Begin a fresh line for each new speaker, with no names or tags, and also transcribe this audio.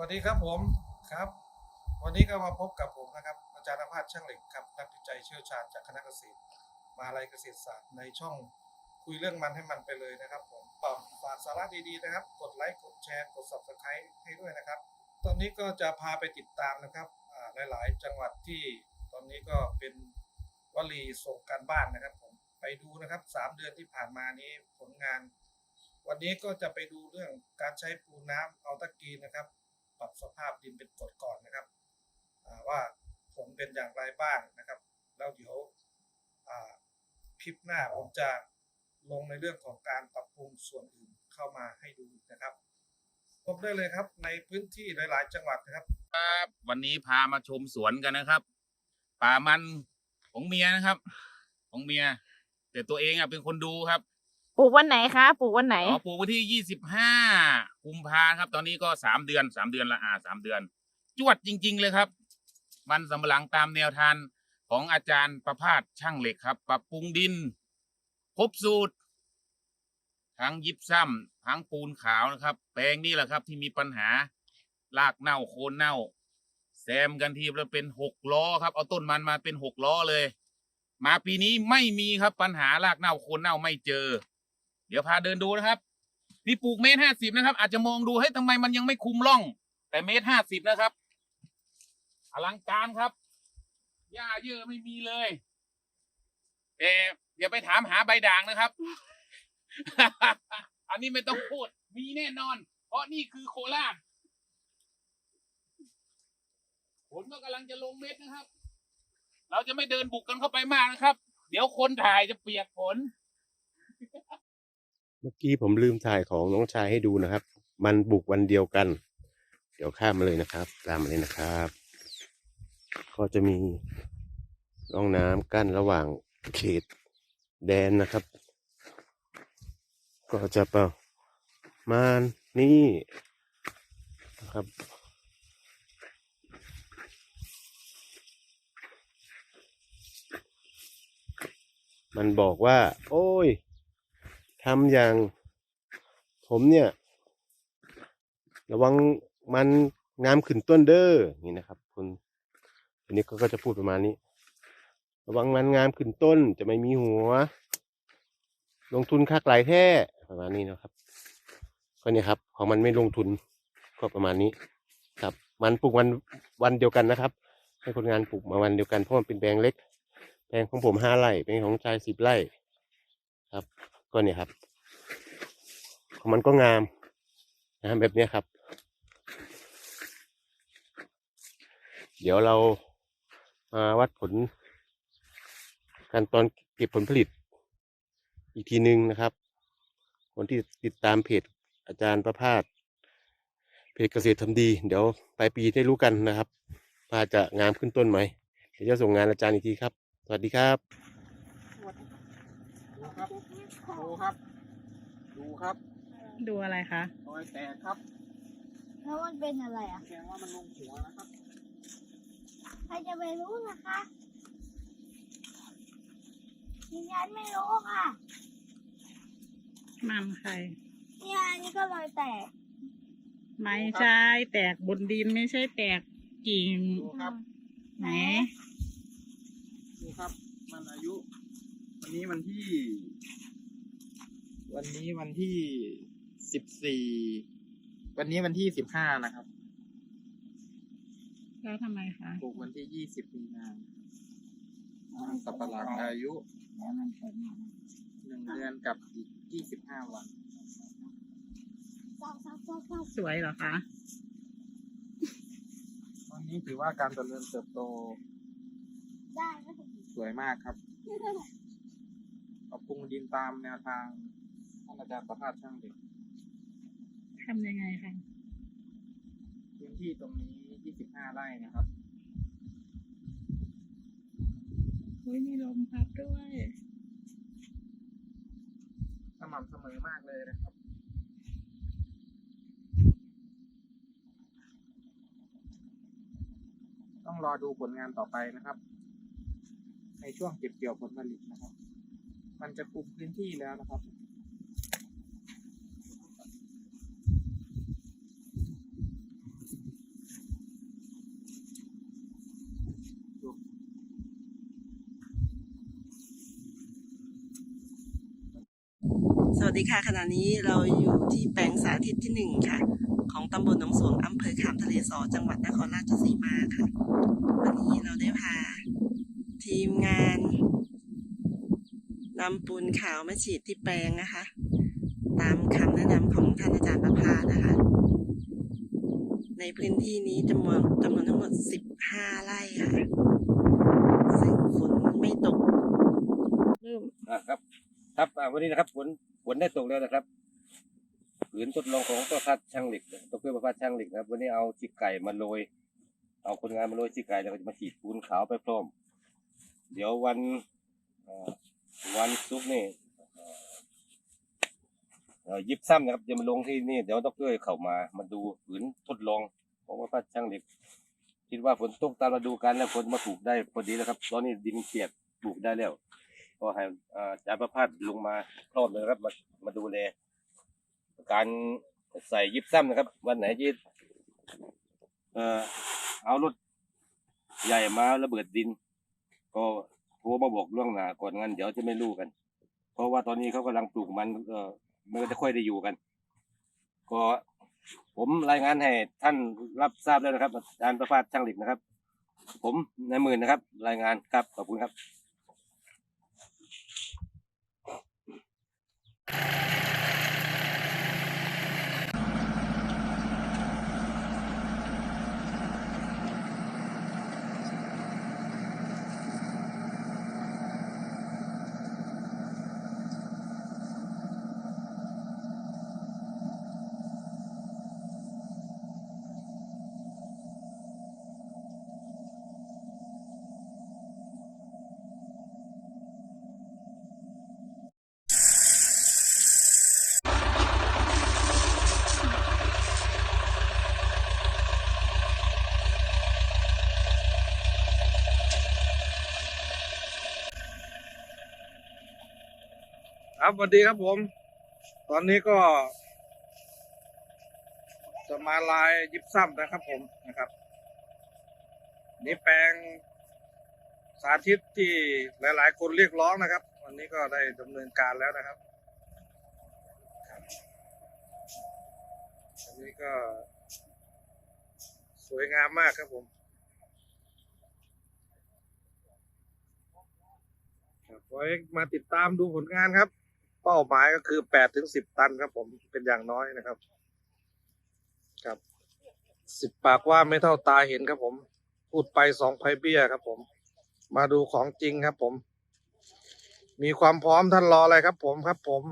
วัสดีครับผมครับ วันนี้ก็มาพบกับผมนะครับ อาจารย์อภาสช่างเหล็กครับนักวิจัยเชี่ยวชาญจากคณะเกษตรมาลัยเกษตรศาสตร์ในช่องคุยเรื่องมันให้มันไปเลยนะครับ ผมก็ฝากสาระดีๆนะครับ กดไลค์กดแชร์กด subscribe ให้ด้วยนะครับ ตอนนี้ก็จะพาไปติดตามนะครับหลายๆ จังหวัดที่ตอนนี้ก็เป็นวลีส่งการบ้านนะครับ ผมไปดูนะครับสามเดือนที่ผ่านมานี้ผลงาน วันนี้ก็จะไปดูเรื่องการใช้ปูน้ำเอาตะกีนะครับ ปรับสภาพดินเป็นกรดก่อนนะครับว่าผลเป็นอย่างไรบ้างนะครับ แล้วเดี๋ยวคลิปหน้าผมจะลงในเรื่องของการปรับปรุงส่วนอื่นเข้ามาให้ดูนะครับพบได้เลยครับในพื้นที่หลาย ๆ จังหวัดนะครับ
ครับวันนี้พามาชมสวนกันนะครับ ป่ามันของเมียนะครับ ของเมีย แต่ตัวเองอะเป็นคนดูครับ
ปลูกวันไหนคะปลูกวันไหน
อ๋อปลูกวันที่ยี่สิบห้ากุมภาครับ ตอนนี้ก็สามเดือนสามเดือนละอ่าสามเดือน จวดจริง ๆ เลยครับ มันสำปะหลังตามแนวทางของอาจารย์ประภาสช่างเหล็กครับ ปรับปรุงดินครบสูตร ทั้งยิบซ้ำทั้งปูนขาวนะครับ แปลงนี่แหละครับ ที่มีปัญหารากเน่าโคนเน่าแซมกันทีแล้วเป็นหกล้อครับ เอาต้นมันมาเป็นหกล้อเลย มาปีนี้ไม่มีครับปัญหารากเน่าโคนเน่าไม่เจอ เดี๋ยวพาเดินดูนะครับนี่ปลูกเมตรห้าสิบนะครับ อาจจะมองดูให้ยทำไมมันยังไม่คุมร่อง แต่เมตรห้าสิบนะครับ อลังการครับหญ้าเยอะไม่มีเลยแต่อย่าไปถามหาใบด่างนะครับ อันนี้ไม่ต้องพูด มีแน่นอน เพราะนี่คือโคราชฝนก็กำลังจะลงเม็ดนะครับ เราจะไม่เดินบุกกันเข้าไปมากนะครับ เดี๋ยวคนถ่ายจะเปียกฝน
เมื่อกี้ผมลืมถ่ายของน้องชายให้ดูนะครับ มันบุกวันเดียวกัน เดี๋ยวข้ามมาเลยนะครับ ตามมาเลยนะครับ ก็จะมีร่องน้ำกั้นระหว่างเขตแดนนะครับ ก็จะประมาณนี้นะครับมันบอกว่า โอ้ย ทำอย่าง ผมเนี่ย ระวังมันงามขึ้นต้นเด้อนี่นะครับคุณอันนี้ก็จะพูดประมาณนี้ ระวังมันงามขึ้นต้นจะไม่มีหัว ลงทุนค่าไกลายแท้ประมาณนี้นะครับก็เนี่ยครับของมันไม่ลงทุนก็ประมาณนี้ ครับ มันปลูกวันวันเดียวกันนะครับ ให้คนงานปลูกมาวันเดียวกันเพราะมันเป็นแปลงเล็กแปลงของผมห้าไร่แปลงของชายสิบไร่ครับ ก็เนี่ยครับ ของมันก็งามนะแบบนี้ครับ เดี๋ยวเรามาวัดผลการตอนเก็บผลผลิต อีกทีหนึ่งนะครับ คนที่ติดตามเพจอาจารย์ประภาสเพจเกษตรทำดี เดี๋ยวปลายปีได้รู้กันนะครับว่าจะงามขึ้นต้นไหมเดี๋ยวจะส่งงานอาจารย์อีกทีครับ สวัสดีครับ
ครับดูครับ ดูครับ
ดูอะไรคะ
รอยแตกครับ
แล้วมันเป็นอะไรอะ
แสดงว่ามันลงหัวนะครับ
ใครจะไปรู้นะคะดิฉันไม่รู้ค่ะ
มันใคร
เนี่ยอันนี้ก็รอยแตก
ไม่ใช่แตกบนดินไม่ใช่แตกกิ่ง
ดูครับ
ไหน
ดูครับ มันอายุ วันนี้วันที่
วันนี้วันที่สิบสี่วันนี้วันที่สิบห้านะครับ
แล้วทำไมคะ
ปลูกวันที่ยี่สิบมีนามันสับปะหลังอายุ
แล้วมันเป็นอะไร
หนึ่งเดือนกับอีกยี่สิบห้าวัน
เศร้าเศร้าเศร้าเศร้า
สวยเหรอคะ
วันนี้ถือว่าการเจริญเติบโต
ได้ก็ถูก
สวยมากครับ ปรับปรุงดินตามแนวทางท่านอาจารย์ประภาสช่างเด็ก
ทำยังไงคะ
พื้นที่ตรงนี้ยี่สิบห้าไร่นะครับ
อุ้ยมีลมพัดด้วย
สม่ำเสมอมากเลยนะครับ ต้องรอดูผลงานต่อไปนะครับ ในช่วงเก็บเกี่ยวผลผลิตนะครับ มันจะคุมพื้นที่แล้วนะครับ ส
วัสดีค่ะ ขณะนี้เราอยู่ที่แปลงสาธิตที่หนึ่งค่ะ ของตำบลหนองสวงอำเภอขามทะเลสอจังหวัดนครราชสีมาค่ะ วันนี้เราได้พา นำปูนขาวมาฉีดที่แปลงนะคะ ตามคำแนะนำของท่านอาจารย์ประภาสนะคะ ในพื้นที่นี้จำนวนจำนวนทั้งหมด 15 ไร่ค่ะ ซึ่งฝนไม่ตกเริ่ม
อะครับ ครับอ่าวันนี้นะครับฝนฝนได้ตกแล้วนะครับผืนทดลองของประพัดช่างเหล็กดรประพัดช่างเหล็กนะครับ วันนี้เอาจิกไก่มาโรยเอาคนงานมาโรยจิกไก่แล้วก็จะมาฉีดปูนขาวไปพร้อม เดี๋ยววันอ่า วันศุกร์นี่ยิบซ้ำนะครับจะมาลงที่นี่เดี๋ยวดรเข้ามามาดูผืนทดลองของประพัดช่างเหล็ก คิดว่าฝนตกตามฤดูกาลแล้วฝนมาปลูกได้พอดีแล้วครับตอนนี้ดินเปียกปลูกได้แล้วก็ให้อ่าจารย์ประพัฒน์ลงมาพร้อมเลยนะครับมามาดูแลการใส่ยิบซ้ำนะครับ วันไหนที่เอ่อเอารถใหญ่มาระเบิดดิน ก็ โทรมาบอกล่วงหน้าก่อนงั้นเดี๋ยวจะไม่รู้กัน เพราะว่าตอนนี้เขากำลังปลูกมันเออมันก็จะค่อยได้อยู่กัน ก็ผมรายงานให้ท่านรับทราบแล้วนะครับอาจารย์ประภาสช่างเหล็กนะครับ ผมนายหมื่นนะครับ รายงานครับขอบคุณครับ
ครับสวัสดีครับผม ตอนนี้ก็ จะมาลายยิบซ้ำนะครับผมนะครับ นี่แปลงสาธิตที่หลาย ๆ คนเรียกร้องนะครับ วันนี้ก็ได้ดำเนินการแล้วนะครับครับอันนี้ก็ สวยงามมากครับผมครับไว้มาติดตามดูผลงานครับ เป้าหมายก็คือแปดถึงสิบตันครับ ผมเป็นอย่างน้อยนะครับ ครับสิบปากว่าไม่เท่าตาเห็นครับ ผม พูดไปสองไพเบี้ยครับ ผม มาดูของจริงครับ ผม มีความพร้อมท่านรออะไรครับ ผมครับ ผม